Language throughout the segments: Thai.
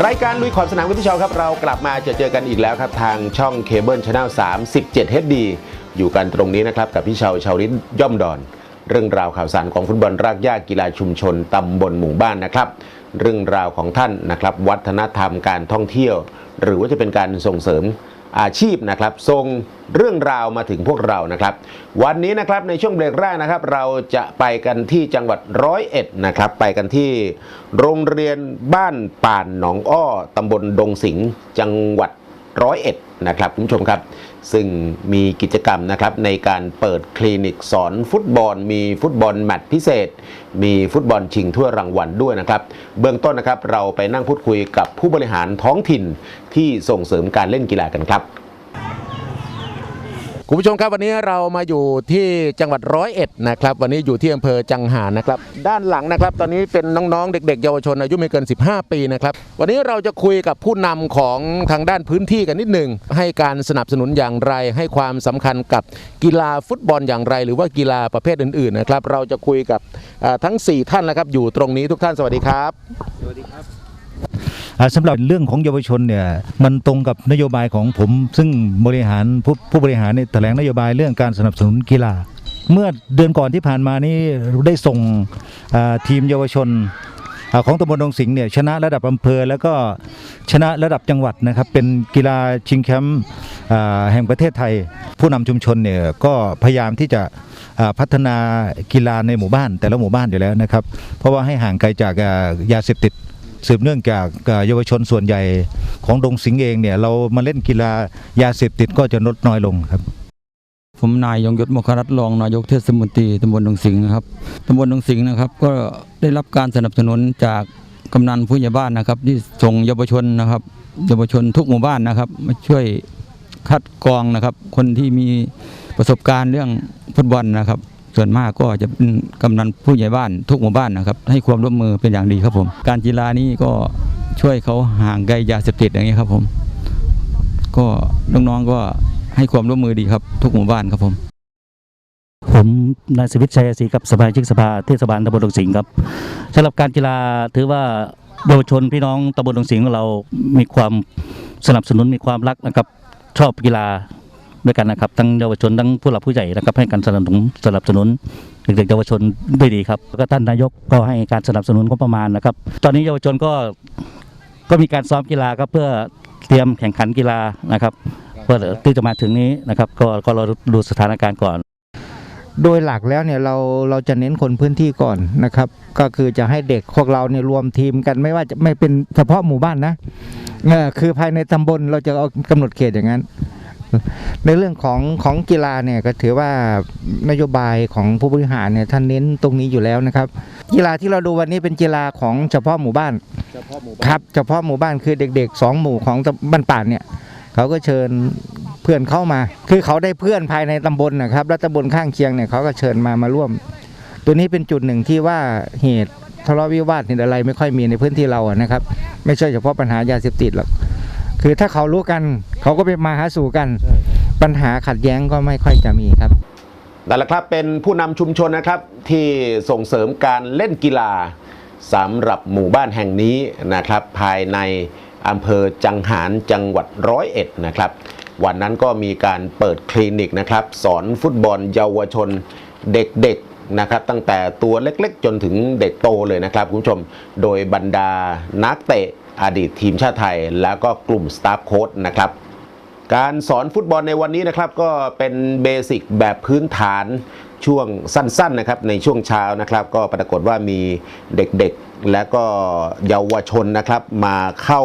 รายการลุยขอบสนามคุณผู้ชมครับ เรากลับมาเจอเจอกันอีกแล้วครับ ทางช่องเคเบิลชาแนล37 HD อยู่กันตรงนี้นะครับ กับพี่ชาวชาวรินย่อมดอน เรื่องราวข่าวสารของฟุตบอลรากหญ้ากีฬาชุมชนตำบลหมู่บ้านนะครับ เรื่องราวของท่านนะครับ วัฒนธรรมการท่องเที่ยว หรือว่าจะเป็นการส่งเสริม อาชีพนะครับส่งเรื่องราวมาถึงพวกเรานะครับ วันนี้นะครับในช่วงเบรกแรกนะครับ เราจะไปกันที่จังหวัดร้อยเอ็ดนะครับ ไปกันที่โรงเรียนบ้านป่านหนองอ้อตำบลดงสิงห์จังหวัดร้อยเอ็ดนะครับคุณผู้ชมครับ ซึ่งมีกิจกรรมนะครับในการเปิดคลินิกสอนฟุตบอล มีฟุตบอลแมตช์พิเศษ มีฟุตบอลชิงถ้วยรางวัลด้วยนะครับ เบื้องต้นนะครับเราไปนั่งพูดคุยกับผู้บริหารท้องถิ่นที่ส่งเสริมการเล่นกีฬากันครับ คุณผู้ชมครับวันนี้เรามาอยู่ที่จังหวัดร้อยเอ็ดนะครับ วันนี้อยู่ที่อำเภอจังหารนะครับ ด้านหลังนะครับ ตอนนี้เป็นน้องๆ เด็ก ๆ เยาวชนอายุไม่เกิน 15 ปีนะครับ วันนี้เราจะคุยกับผู้นำของทางด้านพื้นที่กันนิดหนึ่งให้การสนับสนุนอย่างไร ให้ความสำคัญกับกีฬาฟุตบอลอย่างไร หรือว่ากีฬาประเภทอื่นๆนะครับ เราจะคุยกับทั้ง 4 ท่านนะครับ อยู่ตรงนี้ทุกท่านสวัสดีครับอ่าสดีครับ สำหรับเรื่องของเยาวชนเนี่ยมันตรงกับนโยบายของผม ซึ่งบริหารผู้ผู้บริหารเนี่ยแถลงนโยบายเรื่องการสนับสนุนกีฬา เมื่อเดือนก่อนที่ผ่านมานี้ได้ส่งทีมเยาวชนอของตำบลดงสิงห์เนี่ยชนะระดับอำเภอแล้วก็ชนะระดับจังหวัดนะครับ เป็นกีฬาชิงแชมป์แห่งประเทศไทย ผู้นำชุมชนเนี่ยก็พยายามที่จะพัฒนากีฬาในหมู่บ้านแต่ละหมู่บ้านอยู่แล้วนะครับ เพราะว่าให้ห่างไกลจากยาเสพติด สืบเนื่องจากเยาวชนส่วนใหญ่ของดงสิงห์เองเนี่ยเรามาเล่นกีฬายาเสพติดก็จะลดน้อยลงครับ ผมนายยงยศมครัตน์รองนายกเทศมนตรีตำบลดงสิงห์นะครับตำบลดงสิงห์นะครับ ก็ได้รับการสนับสนุนจากกำนันผู้ใหญ่บ้านนะครับ ที่ส่งเยาวชนนะครับเยาวชนทุกหมู่บ้านนะครับ มาช่วยคัดกรองนะครับ คนที่มีประสบการณ์เรื่องฟุตบอลนะครับ ส่วนมากก็จะเป็นกำนันผู้ใหญ่บ้านทุกหมู่บ้านนะครับ ให้ความร่วมมือเป็นอย่างดีครับผม การกีฬานี้ก็ช่วยเขาห่างไกลยาเสพติดอย่างนี้ครับผม ก็น้องๆก็ให้ความร่วมมือดีครับ ทุกหมู่บ้านครับผม ผมนายสวิทย์ชัยศรีกับสมาชิกสภาเทศบาลตำบลดงสิงห์ครับสำหรับการกีฬาถือว่าเยาวชนพี่น้องตำบลดงสิงห์ของเรามีความสนับสนุนมีความรักนะครับชอบกีฬา ด้วยกันนะครับ ทั้งเยาวชนทั้งผู้หลักผู้ใหญ่นะครับ ให้การสนับสนุนสนับสนุนเด็กๆเยาวชนด้วยดีครับแล้วก็ท่านนายกก็ให้การสนับสนุนงบประมาณนะครับ ตอนนี้เยาวชนก็ก็มีการซ้อมกีฬาครับเพื่อเตรียมแข่งขันกีฬานะครับเพื่อที่จะมาถึงนี้นะครับ ก็ก็ราดูสถานการณ์ก่อนโดยหลักแล้วเนี่ยเราเราจะเน้นคนพื้นที่ก่อนนะครับ ก็คือจะให้เด็กพวกเราเนี่ยรวมทีมกันไม่ว่าจะไม่เป็นเฉพาะหมู่บ้านนะเออคือภายในตำบลเราจะเอากำหนดเขตอย่างนั้น ในเรื่องของของกีฬาเนี่ยก็ถือว่านโยบายของผู้บริหารเนี่ยท่านเน้นตรงนี้อยู่แล้วนะครับ กีฬาที่เราดูวันนี้เป็นกีฬาของเฉพาะหมู่บ้านครับเฉพาะหมู่บ้านคือเด็กๆสองหมู่ของตำบ้านป่านเนี่ยเขาก็เชิญเพื่อนเข้ามา คือเขาได้เพื่อนภายในตำบลนะครับแล้วตำบลข้างเคียงเนี่ยเขาก็เชิญมามาร่วม ตัวนี้เป็นจุดหนึ่งที่ว่าเหตุทะเลาะวิวาทเหตุอะไรไม่ค่อยมีในพื้นที่เราอะนะครับ ไม่ใช่เฉพาะปัญหายาเสพติดหรอก คือถ้าเขารู้กันเขาก็ไปมาหาสู่กัน ปัญหาขัดแย้งก็ไม่ค่อยจะมีครับนั่นแหละครับเป็นผู้นำชุมชนนะครับที่ส่งเสริมการเล่นกีฬาสำหรับหมู่บ้านแห่งนี้นะครับ ภายในอำเภอจังหารจังหวัดร้อยเอ็ดนะครับ วันนั้นก็มีการเปิดคลินิกนะครับ สอนฟุตบอลเยาวชนเด็กๆนะครับ ตั้งแต่ตัวเล็กๆจนถึงเด็กโตเลยนะครับคุณผู้ชม โดยบรรดานักเตะ อดีตทีมชาติไทย แล้วก็กลุ่มสตาฟโค้ดนะครับ การสอนฟุตบอลในวันนี้นะครับก็เป็นเบสิกแบบพื้นฐานช่วงสั้นๆนะครับในช่วงเช้านะครับ ก็ปรากฏว่ามีเด็กๆ และก็เยาวชนนะครับมาเข้า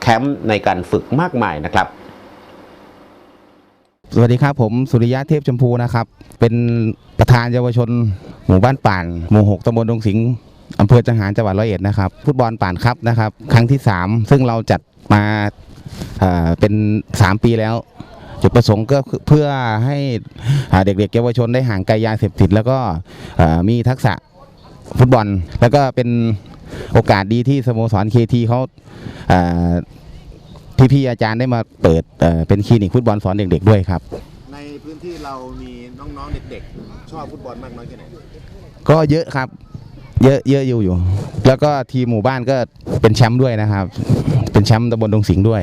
แคมป์ในการฝึกมากมายนะครับสวัสดีครับผมสุริยะเทพชมพูนะครับ เป็นประธานเยาวชน หมู่บ้านป่าน หมู่หกตำบลดงสิงห์ อำเภอจังหารจังหวัดร้อยเอ็ดนะครับฟุตบอลป่านครับนะครับ ครั้งที่ 3 ซึ่งเราจัดมาเอ่อเป็น 3 ปีแล้วจุดประสงค์ก็คือเพื่อให้อ่าเด็กๆเยาวชนได้ห่างไกลยาเสพติด แล้วก็เอ่อมีทักษะฟุตบอล แล้วก็เป็นโอกาสดีที่สโมสรเคทีเขาเอ่อพี่ๆอาจารย์ได้มาเปิดเอ่อเป็นคลินิกฟุตบอลสอนเด็กๆด้วยครับ ในพื้นที่เรามีน้องๆเด็กๆ ชอบฟุตบอลมากน้อยแค่ไหนก็เยอะครับ เยอะเยอะอยู่อยู่ แล้วก็ทีมหมู่บ้านก็เป็นแชมป์ด้วยนะครับ เป็นแชมป์ตำบลดงสิงห์ด้วย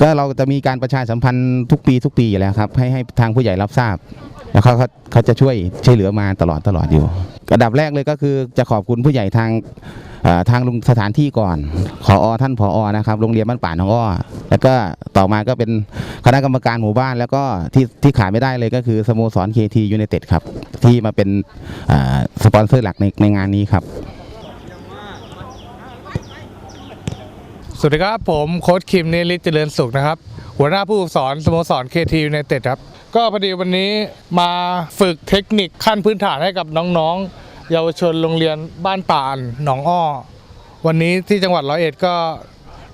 ก็เราจะมีการประชาสัมพันธ์ทุกปีทุกปีอยู่แล้วครับ ให้ให้ทางผู้ใหญ่รับทราบ แล้วเขาเขาเขาจะช่วยช่วยเหลือมาตลอดตลอดอยู่ระดับแรกเลยก็คือจะขอบคุณผู้ใหญ่ทาง ทางลุงสถานที่ก่อนขออท่านผอนะครับโรงเรียนบ้านป่าหนองอ้อแล้วก็ต่อมาก็เป็นคณะกรรมการหมู่บ้าน แล้วก็ที่ที่ขาดไม่ได้เลยก็คือสโมสรเคทียูไนเต็ดครับที่มาเป็นสปอนเซอร์หลักในในงานนี้ครับสวัสดีครับ ผมโค้ชคิมนิริตเจริญสุขนะครับ หัวหน้าผู้สอนสโมสรเคทียูไนเต็ดครับ ก็พอดีวันนี้มาฝึกเทคนิคขั้นพื้นฐานให้กับน้องๆ เยาวชนโรงเรียนบ้านป่านหนองอ้อ วันนี้ที่จังหวัดร้อยเอ็ดก็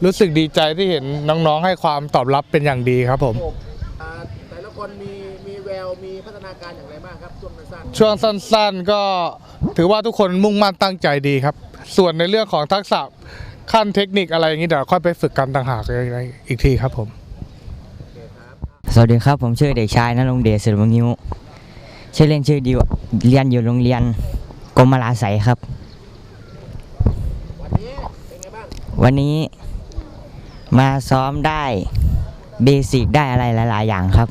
รู้สึกดีใจที่เห็นน้องๆ ให้ความตอบรับเป็นอย่างดีครับผมแต่ละคนมีมีแววมีพัฒนาการอย่างไรบ้างครับช่วงสั้นช่วงสั้นๆก็ถือว่าทุกคนมุ่งมั่นตั้งใจดีครับ ส่วนในเรื่องของทักษะขั้นเทคนิคอะไรอย่างนี้เดี๋ยวค่อยไปฝึกกันต่างหากอีกทีครับผมสวัสดีครับ ผมชื่อเด็กชายนรงค์เดชเสริมงิ้วชื่อเล่นชื่อดิวเรียนอยู่โรงเรียน กรมลาไสยครับ วันนี้มาซ้อมได้เบสิกได้อะไรหลาย ๆ อย่างครับ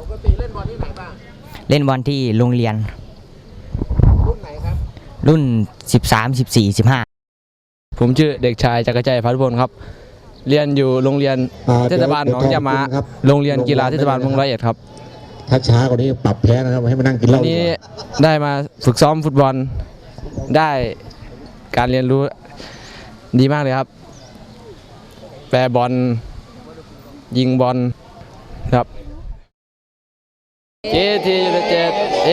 ปกติเล่นบอลที่ไหนบ้าง เล่นบอลที่โรงเรียน รุ่นไหนครับ รุ่น 13 14 15 ผมชื่อเด็กชายจักรใจพัฒพลครับ เรียนอยู่โรงเรียนเทศบาลหนองยามาโรงเรียนกีฬาเทศบาลเมืองร้อยเอ็ดครับ ถ้าช้ากว่านี้ปรับแพ้นะครับให้มานั่งกินเหวัล้านดีนี้กว่าได้มาฝึกซ้อมฟุตบอลได้การเรียนรู้ดีมากเลยครับ แปรบอลยิงบอลครับเจทียูไนเต็ดเอ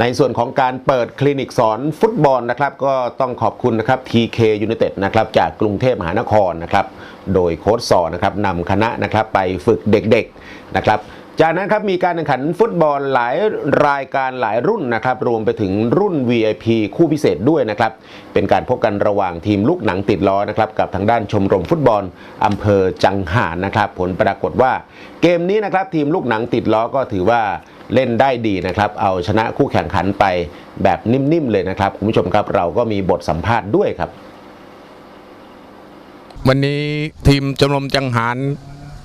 ในส่วนของการเปิดคลินิกสอนฟุตบอลนะครับ ก็ต้องขอบคุณนะครับ TK United นะครับจากกรุงเทพมหานครนะครับ โดยโค้ชสอนนะครับนำคณะนะครับไปฝึกเด็กๆนะครับ จากนั้นครับมีการแข่งขันฟุตบอลหลายรายการหลายรุ่นนะครับรวมไปถึงรุ่น VIP คู่พิเศษด้วยนะครับเป็นการพบกันระหว่างทีมลูกหนังติดล้อนะครับกับทางด้านชมรมฟุตบอลอำเภอจังหารนะครับ ผลปรากฏว่าเกมนี้นะครับทีมลูกหนังติดล้อก็ถือว่าเล่นได้ดีนะครับ เอาชนะคู่แข่งขันไปแบบนิ่มๆเลยนะครับคุณผู้ชมครับเราก็มีบทสัมภาษณ์ด้วยครับ วันนี้ทีมชมรมจังหาร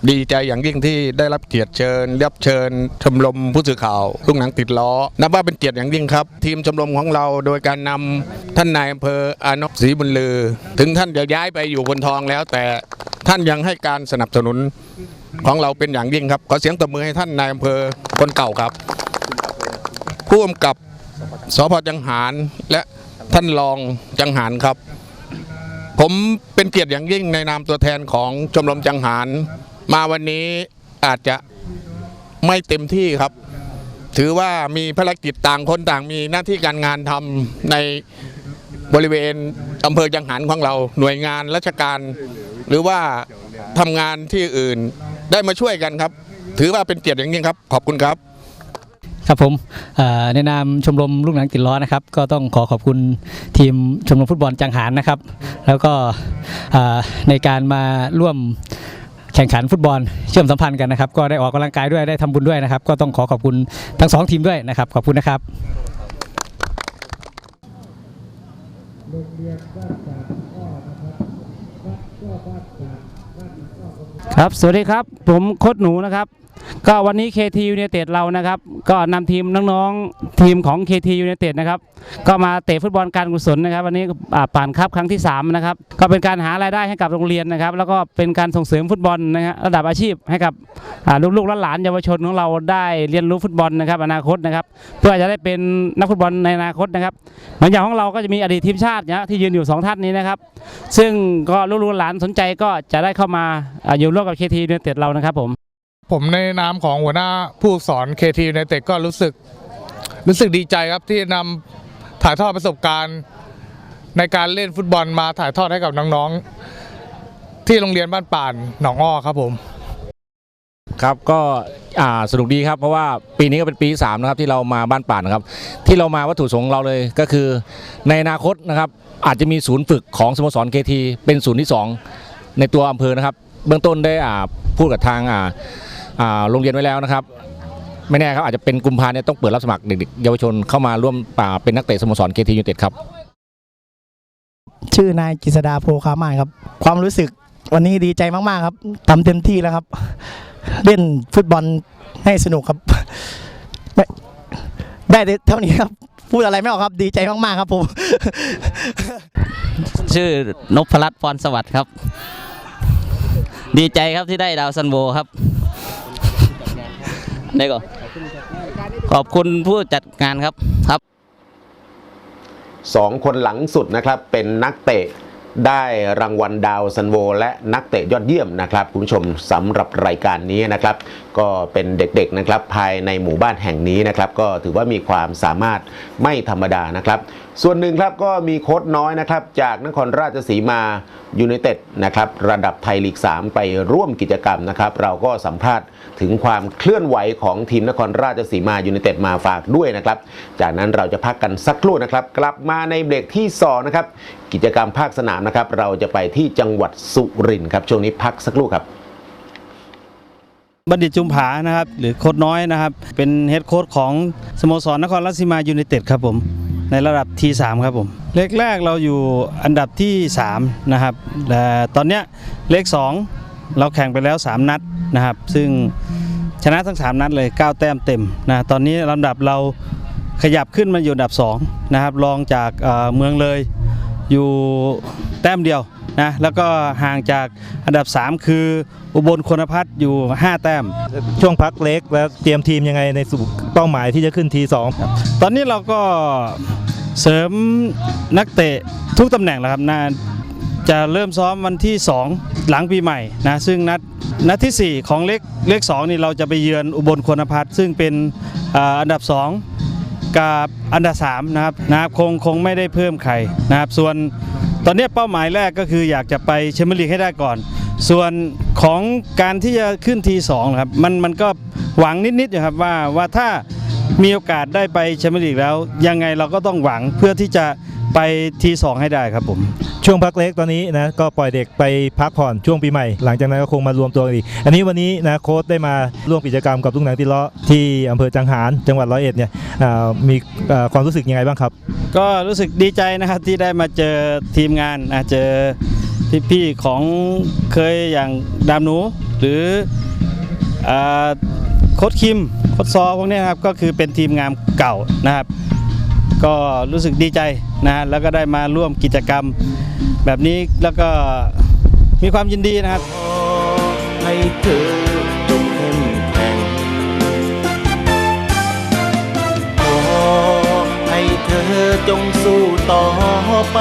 ดีใจอย่างยิ่งที่ได้รับเกียรติเชิญรับเชิญชมรมผู้สื่อข่าวลูกหนังติดล้อนับว่าเป็นเกียรติอย่างยิ่งครับ ทีมชมรมของเราโดยการนำท่านนายอำเภออานพศรีบุญลือ ถึงท่านจะย้ายไปอยู่บนทองแล้ว แต่ท่านยังให้การสนับสนุนของเราเป็นอย่างยิ่งครับขอเสียงตบมือให้ท่านนายอำเภอคนเก่าครับผู้กำกับสพจังหารและท่านรองจังหารครับ ผมเป็นเกียรติอย่างยิ่งในนามตัวแทนของชมรมจังหาร มาวันนี้อาจจะไม่เต็มที่ครับ ถือว่ามีภารกิจต่างคนต่างมีหน้าที่การงานทำในบริเวณอำเภอจังหารของเรา หน่วยงานราชการ หรือว่าทำงานที่อื่นได้มาช่วยกันครับ ถือว่าเป็นเกียรติอย่างยิ่งครับ ขอบคุณครับครับผมในนามชมรมลูกหนังติดล้อนะครับ ก็ต้องขอขอบคุณทีมชมรมฟุตบอลจังหารนะครับ แล้วก็ในการมาร่วม ข่งขันฟุตบอลเชื่อมสัมพันธ์กันนะครับ ก็ได้ออกกำลังกายด้วยได้ทำบุญด้วยนะครับ ก็ต้องขอขอบคุณทั้งสองทีมด้วยนะครับ ขอบคุณนะครับโรงเรียนบ้านจากพ่อนะครับ ครับสวัสดีครับผมโคดหนูนะครับ ก็วันนี้ KT United เรานะครับ ก็นำทีมน้องๆทีมของ KT United นะครับ ก็มาเตะฟุตบอลการกุศลนะครับ วันนี้ป่านครับครั้งที่ 3 นะครับ ก็เป็นการหารายได้ให้กับโรงเรียนนะครับ แล้วก็เป็นการส่งเสริมฟุตบอลนะฮะระดับอาชีพให้กับลูกๆหลานเยาวชนของเราได้เรียนรู้ฟุตบอลนะครับ อนาคตนะครับ เพื่อจะได้เป็นนักฟุตบอลในอนาคตนะครับเหมือนอย่างของเราก็จะมีอดีตทีมชาตินะที่ยืนอยู่สองท่านนี้นะครับ ซึ่งก็ลูกๆหลานสนใจก็จะได้เข้ามาอยู่ร่วมกับ KT United เรานะครับผม ผมในนามของหัวหน้าผู้สอนเคทีในเต็ก็รู้สึกรู้สึกดีใจครับที่นำถ่ายทอดประสบการณ์ ในการเล่นฟุตบอลมาถ่ายทอดให้กับน้องๆที่โรงเรียนบ้านป่านหนองอ้อครับผม ครับก็สนุกดีครับเพราะว่าปีนี้ก็เป็นปีที่สามนะครับที่เรามาบ้านป่านะครับ ที่เรามาวัตถุประสงค์เราเลยก็คือ ในอนาคตนะครับอาจจะมีศูนย์ฝึกของสโมสรเคทีเป็นศูนย์ที่สองในตัวอำเภอนะครับ เบื้องต้นได้พูดกับทางโรงเรียนไว้แล้วนะครับ ไม่แน่ครับอาจจะเป็นกุมภาเนี่ยต้องเปิดรับสมัครเด็กๆเยาวชนเข้ามาร่วมอ่าเป็นนักเตะสโมสรเคทียูไนเต็ดครับชื่อนายกิษดาโพคามานครับ ความรู้สึกวันนี้ดีใจมากๆครับทำเต็มที่แล้วครับ เล่นฟุตบอลให้สนุกครับได้เท่านี้ครับ พูดอะไรไม่ออกครับ ดีใจมาก ๆ ครับผม ชื่อนพรัตน์พรสวัสดิ์ครับ ดีใจครับที่ได้ดาวซันโบครับได้ก่อนขอบคุณผู้จัดงานครับครับสองคนหลังสุดนะครับเป็นนักเตะ ได้รางวัลดาวซันโวและนักเตะยอดเยี่ยมนะครับคุณผู้ชมสำหรับรายการนี้นะครับ ก็เป็นเด็กๆนะครับภายในหมู่บ้านแห่งนี้นะครับก็ถือว่ามีความสามารถไม่ธรรมดานะครับส่วนหนึ่งครับก็มีโค้ดน้อยนะครับจากนครราชสีมายูไนเต็ดนะครับระดับไทยลีก 3 ไปร่วมกิจกรรมนะครับเราก็สัมภาษณ์ถึงความเคลื่อนไหวของทีมนครราชสีมายูไนเต็ดมาฝากด้วยนะครับจากนั้นเราจะพักกันสักครู่นะครับกลับมาในเบรกที่สองนะครับกิจกรรมภาคสนามนะครับเราจะไปที่จังหวัดสุรินทร์ครับช่วงนี้พักสักครู่ครับ บัณฑิตจุมผานะครับ หรือโค้ดน้อยนะครับ เป็นเฮดโค้ดของสโมสรนครราชสีมายูไนเต็ดครับผมในระดับทีสามครับผม เลขแรกเราอยู่อันดับที่ 3 นะครับแต่ตอนเนี้ยเลข 2 เราแข่งไปแล้ว 3 นัดนะครับ ซึ่งชนะทั้ง 3 นัดเลย 9 แต้มเต็มนะตอนนี้ลำดับเราขยับขึ้นมาอยู่อันดับ2นะครับรองจากเอ่อเมืองเลยอยู่แต้มเดียว นะแล้วก็ห่างจากอันดับ 3 คืออุบลคุณพัฒน์อยู่ 5 แต้ม ช่วงพักเล็กแล้วเตรียมทีมยังไงในสู่เป้าหมายที่จะขึ้นทีสองตอนนี้เราก็เสริมนักเตะทุกตำแหน่งแล้วครับน่าจะเริ่มซ้อมวันที่ 2 หลังปีใหม่นะซึ่งนัดนัดทีสี่4 ของเลขเลข2นี่เราจะไปเยือนอุบลควรพัฒน์ซึ่งเป็นอ่าอันดับ 2 กับอันดับ3นะครับนะครับคงคงไม่ได้เพิ่มใครนะครับส่วน ตอนนี้เป้าหมายแรกก็คืออยากจะไปแชมเปี้ยนลีกให้ได้ก่อน ส่วนของการที่จะขึ้นทีสองครับมันมันก็หวังนิดๆอยู่ครับว่าว่าถ้า มีโอกาสได้ไปแชมเปี้ยนลีกแล้ว ยังไงเราก็ต้องหวังเพื่อที่จะไปทีสองให้ได้ครับผม ช่วงพักเล็กตอนนี้นะก็ปล่อยเด็กไปพักผ่อนช่วงปีใหม่ หลังจากนั้นก็คงมารวมตัวกันอีก อันนี้วันนี้นะโค้ชได้มาร่วมกิจกรรมกับลูกหนังติเลาะที่อำเภอจังหารจังหวัดร้อยเอ็ดเนี่ยอ่ามีอ่าความรู้สึกยังไงบ้างครับ ก็รู้สึกดีใจนะครับที่ได้มาเจอทีมงานนะเจอพี่ๆของเคยอย่างดามหนู หรืออา โค้ชคิมโค้ชซอพวกนี้ครับก็คือเป็นทีมงานเก่านะครับ ก็รู้สึกดีใจนะฮะแล้วก็ได้มาร่วมกิจกรรมแบบนี้แล้วก็มีความยินดีนะครับให้เธอจงเข้มแข็งขอให้เธอจงสู้ต่อไป